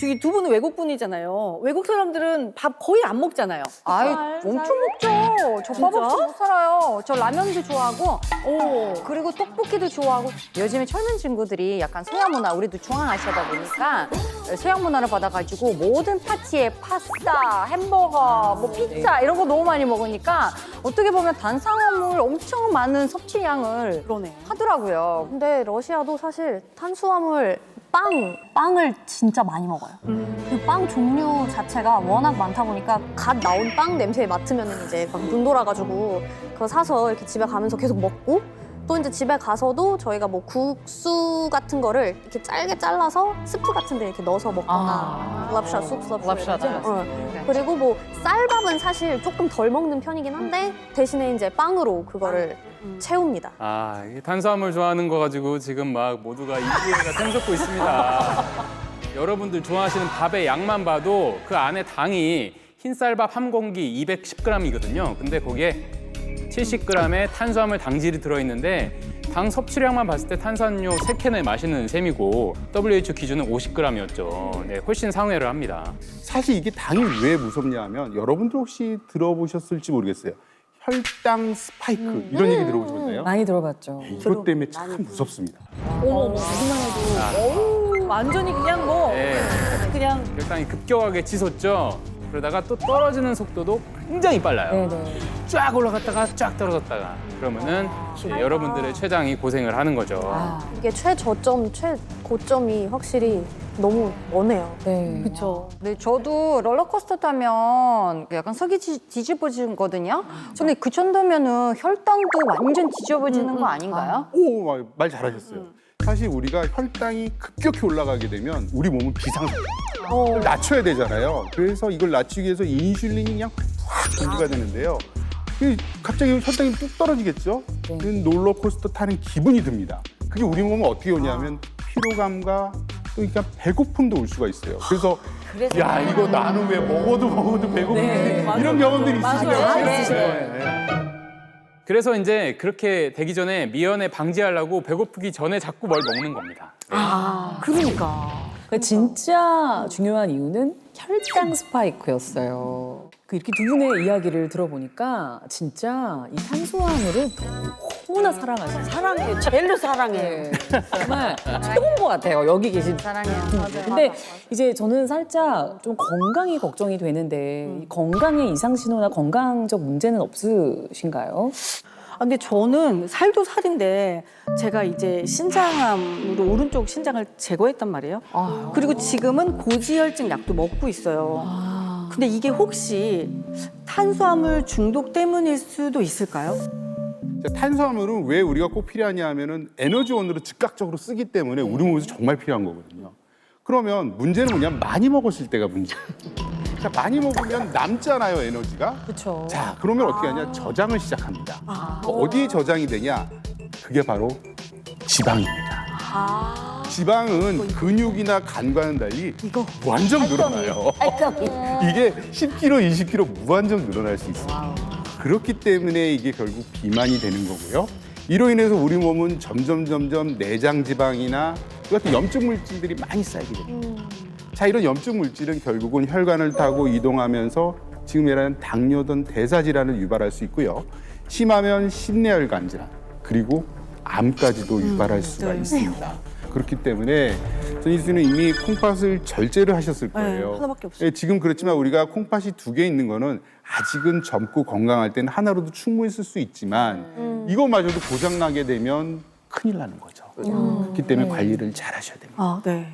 저기 두 분은 외국 분이잖아요. 외국 사람들은 밥 거의 안 먹잖아요. 아이 살, 엄청 살. 먹죠. 저밥 진짜? 없이 못 살아요. 저 라면도 좋아하고 오. 그리고 떡볶이도 좋아하고 요즘에 젊은 친구들이 약간 서양 문화 우리도 중앙아시아다 보니까 서양 문화를 받아가지고 모든 파티에 파스타, 햄버거, 뭐 피자 이런 거 너무 많이 먹으니까 어떻게 보면 탄수화물 엄청 많은 섭취량을 그러네. 하더라고요. 근데 러시아도 사실 탄수화물 빵, 빵을 진짜 많이 먹어요. 그 빵 종류 자체가 워낙 많다 보니까 갓 나온 빵 냄새에 맡으면 이제 막눈 돌아가지고 그거 사서 이렇게 집에 가면서 계속 먹고 또 이제 집에 가서도 저희가 뭐 국수 같은 거를 이렇게 짧게 잘라서 스프 같은 데 이렇게 넣어서 먹거나 아. 랍샤, 숲, 랍샤 랍샤, 이러죠. 랍샤. 어. 네. 그리고 뭐 쌀밥은 사실 조금 덜 먹는 편이긴 한데 대신에 이제 빵으로 그거를 채웁니다. 아, 이 탄수화물 좋아하는 거 가지고 지금 막 모두가 이기회가 샘솟고 있습니다. 여러분들 좋아하시는 밥의 양만 봐도 그 안에 당이 흰쌀밥 한 공기 210g이거든요. 근데 거기에 70g의 탄수화물 당질이 들어있는데 당 섭취량만 봤을 때 탄산음료 3캔을 마시는 셈이고 WHO 기준은 50g이었죠. 네, 훨씬 상회를 합니다. 사실 이게 당이 왜 무섭냐 하면 여러분들 혹시 들어보셨을지 모르겠어요. 혈당 스파이크 이런 얘기 들어보셨나요? 많이 들어봤죠. 이것 때문에 참 무섭습니다. 어머, 보기만 해도. 어우, 완전히 그냥 뭐. 네, 그냥 혈당이 급격하게 치솟죠. 그러다가 또 떨어지는 속도도 굉장히 빨라요. 네네. 쫙 올라갔다가 쫙 떨어졌다가 그러면은 네, 여러분들의 췌장이 고생을 하는 거죠. 아, 이게 최저점, 최고점이 확실히 너무 머네요. 네. 그쵸. 네, 저도 롤러코스터 타면 약간 속이 지- 뒤집어지거든요. 근데 그 정도면은 혈당도 완전 뒤집어지는 거 아닌가요? 오, 말- 말 잘하셨어요. 사실 우리가 혈당이 급격히 올라가게 되면 우리 몸은 비상상태. 를 낮춰야 되잖아요. 그래서 이걸 낮추기 위해서 인슐린이 그냥 확 분비가 되는데요. 이 갑자기 혈당이 뚝 떨어지겠죠? 네. 그 롤러코스터 타는 기분이 듭니다. 그게 우리 몸은 어떻게 오냐면 피로감과 또 그러니까 배고픔도 올 수가 있어요. 그래서 야 이거 나는 왜 먹어도 먹어도 배고프지 네, 이런 경험들이. 있으시죠? 아, 네. 있으시죠. 네. 그래서 이제 그렇게 되기 전에 미연에 방지하려고 배고프기 전에 자꾸 뭘 먹는 겁니다. 그러니까. 그러니까 진짜 중요한 이유는 혈당 스파이크였어요. 그 이렇게 두 분의 이야기를 들어보니까 진짜 이 탄수화물을 너무나 사랑하시는 사랑해. 제일로 사랑해. 네, 정말 최고인 것 같아요. 여기 계신 사랑해요. 근데 이제 저는 살짝 좀 건강이 걱정이 되는데 이 건강의 이상 신호나 건강적 문제는 없으신가요? 아, 근데 저는 살도 살인데 제가 이제 신장암으로 오른쪽 신장을 제거했단 말이에요. 그리고 지금은 고지혈증 약도 먹고 있어요. 근데 이게 혹시 탄수화물 중독 때문일 수도 있을까요? 자, 탄수화물은 왜 우리가 꼭 필요하냐 하면은 에너지원으로 즉각적으로 쓰기 때문에 우리 몸에서 정말 필요한 거거든요. 그러면 문제는 뭐냐면 많이 먹었을 때가 문제예요. 자, 많이 먹으면 남잖아요, 에너지가. 그렇죠. 자, 그러면 어떻게 하냐? 저장을 시작합니다. 어디에 저장이 되냐? 그게 바로 지방입니다. 지방은 근육이나 간과는 달리 무한정 늘어나요. 이게 10kg, 20kg 무한정 늘어날 수 있어요. 그렇기 때문에 이게 결국 비만이 되는 거고요. 이로 인해서 우리 몸은 점점 점점 내장 지방이나 그 같은 염증 물질들이 많이 쌓이게 됩니다. 자, 이런 염증 물질은 결국은 혈관을 타고 이동하면서 지금 말하는 당뇨든 대사 질환을 유발할 수 있고요. 심하면 심내혈관 질환 그리고 암까지도 유발할 수가 있습니다. 그렇기 때문에 전희 씨는 이미 콩팥을 절제를 하셨을 거예요. 네, 하나밖에 없어요. 예, 지금 그렇지만 우리가 콩팥이 두 개 있는 거는 아직은 젊고 건강할 때는 하나로도 충분히 쓸 수 있지만 이것마저도 고장 나게 되면 큰일 나는 거죠. 그렇기 때문에 관리를 잘 하셔야 됩니다. 아, 네.